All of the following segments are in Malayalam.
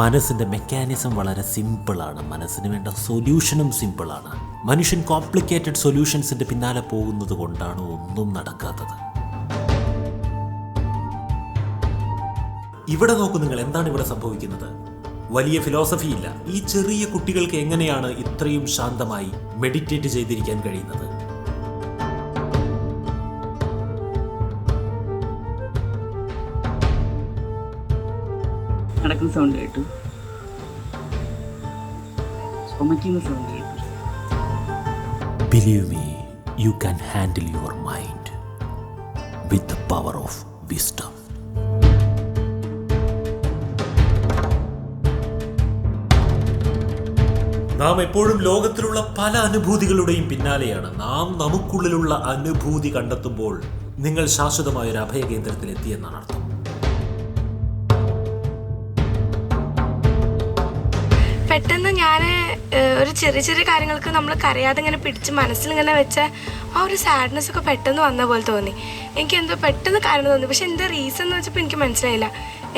മനസ്സിന്റെ മെക്കാനിസം വളരെ സിമ്പിളാണ്. മനസ്സിന് വേണ്ട സൊല്യൂഷനും സിമ്പിളാണ്. മനുഷ്യൻ കോംപ്ലിക്കേറ്റഡ് സൊല്യൂഷൻസിന്റെ പിന്നാലെ പോകുന്നത് കൊണ്ടാണ് ഒന്നും നടക്കാത്തത്. ഇവിടെ നോക്കൂ നിങ്ങൾ എന്താണ് ഇവിടെ സംഭവിക്കുന്നത്? വലിയ ഫിലോസഫി ഇല്ല. ഈ ചെറിയ കുട്ടികൾക്ക് എങ്ങനെയാണ് ഇത്രയും ശാന്തമായി മെഡിറ്റേറ്റ് ചെയ്തിരിക്കാൻ കഴിയുന്നത്? നടക്കുന്ന സൗണ്ട് കേട്ടു. ചുമക്കുന്ന സൗണ്ട് കേട്ടു. Believe me you can handle your mind with the power of wisdom നാം എപ്പോഴും ലോകത്തിലുള്ള പല അനുഭൂതികളുടെയും പിന്നാലെയാണ്. നാം നമുക്കുള്ളിലുള്ള അനുഭൂതി കണ്ടെത്തുമ്പോൾ നിങ്ങൾ ശാശ്വതമായ ഒരു അഭയകേന്ദ്രത്തിൽ എത്തിയെന്നാണ് അർത്ഥം. പെട്ടെന്ന് ഞാൻ ഒരു ചെറിയ ചെറിയ കാര്യങ്ങൾക്ക് നമ്മൾ കരയാതെ ഇങ്ങനെ പിടിച്ച് മനസ്സിലിങ്ങനെ വെച്ച ആ ഒരു സാഡ്നെസ് ഒക്കെ പെട്ടെന്ന് വന്ന പോലെ തോന്നി. എനിക്ക് എന്തോ പെട്ടെന്ന് കാരണം തോന്നി. പക്ഷെ എന്താ റീസൺ എന്ന് വെച്ചപ്പോൾ എനിക്ക് മനസ്സിലായില്ല.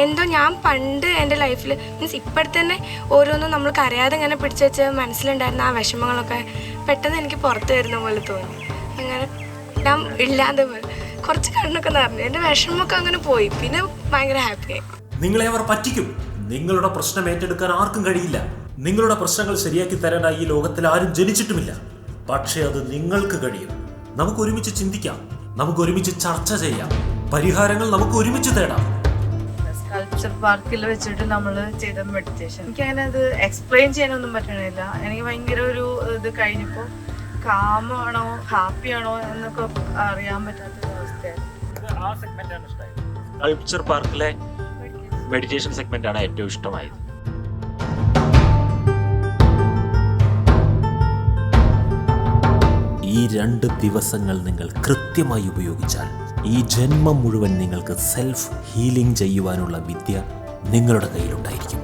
എന്തോ ഞാൻ പണ്ട് എന്റെ ലൈഫിൽ മീൻസ് ഇപ്പോഴത്തന്നെ ഓരോന്നും നമ്മൾ കരയാതെ ഇങ്ങനെ പിടിച്ച് വെച്ച മനസ്സിലുണ്ടായിരുന്ന ആ വിഷമങ്ങളൊക്കെ പെട്ടെന്ന് എനിക്ക് പുറത്ത് വരുന്ന പോലെ തോന്നി. അങ്ങനെ ഞാൻ ഇല്ലാതെ പോലെ കുറച്ച് കണ്ണൊക്കെ നിറഞ്ഞു. എന്റെ വിഷമമൊക്കെ അങ്ങനെ പോയി. പിന്നെ ഭയങ്കര ഹാപ്പിയായി നിങ്ങളെ അവർ പറ്റിക്കും. നിങ്ങളുടെ പ്രശ്നം ഏറ്റെടുക്കാൻ ആർക്കും കഴിയില്ല. നിങ്ങളുടെ പ്രശ്നങ്ങൾ ശരിയാക്കി തരാനായി ഈ ലോകത്തിൽ ആരും ജനിച്ചിട്ടുമില്ല. പക്ഷേ അത് നിങ്ങൾക്ക് കഴിയും. നമുക്ക് ഒരുമിച്ച് ചിന്തിക്കാം. നമുക്ക് ഒരുമിച്ച് ചർച്ച ചെയ്യാം. പരിഹാരങ്ങൾ നമുക്ക് ഒരുമിച്ച് തേടാം. സ്കൾപ്ചർ പാർക്കിൽ വെച്ചിട്ട് നമ്മൾ ചെയ്ത മെഡിറ്റേഷൻ എനിക്ക് അങ്ങനെ അത് എക്സ്പ്ലെയിൻ ചെയ്യാനൊന്നും പറ്റണില്ല. എനിക്ക് ഭയങ്കര ഒരു ഇത് കഴിഞ്ഞപ്പോൾ കാമാണോ ഹാപ്പിയാണോ എന്നൊക്കെ അറിയാൻ പറ്റാത്ത അവസ്ഥയാണ് കൾച്ചർ പാർക്കിലെ മെഡിറ്റേഷൻ സെഗ്മെന്റ് ആണ് ഏറ്റവും ഇഷ്ടമായത്. ഈ രണ്ട് ദിവസങ്ങൾ നിങ്ങൾ കൃത്യമായി ഉപയോഗിച്ചാൽ ഈ ജന്മം മുഴുവൻ നിങ്ങൾക്ക് സെൽഫ് ഹീലിംഗ് ചെയ്യുവാനുള്ള വിദ്യ നിങ്ങളുടെ കയ്യിലുണ്ടായിരിക്കും.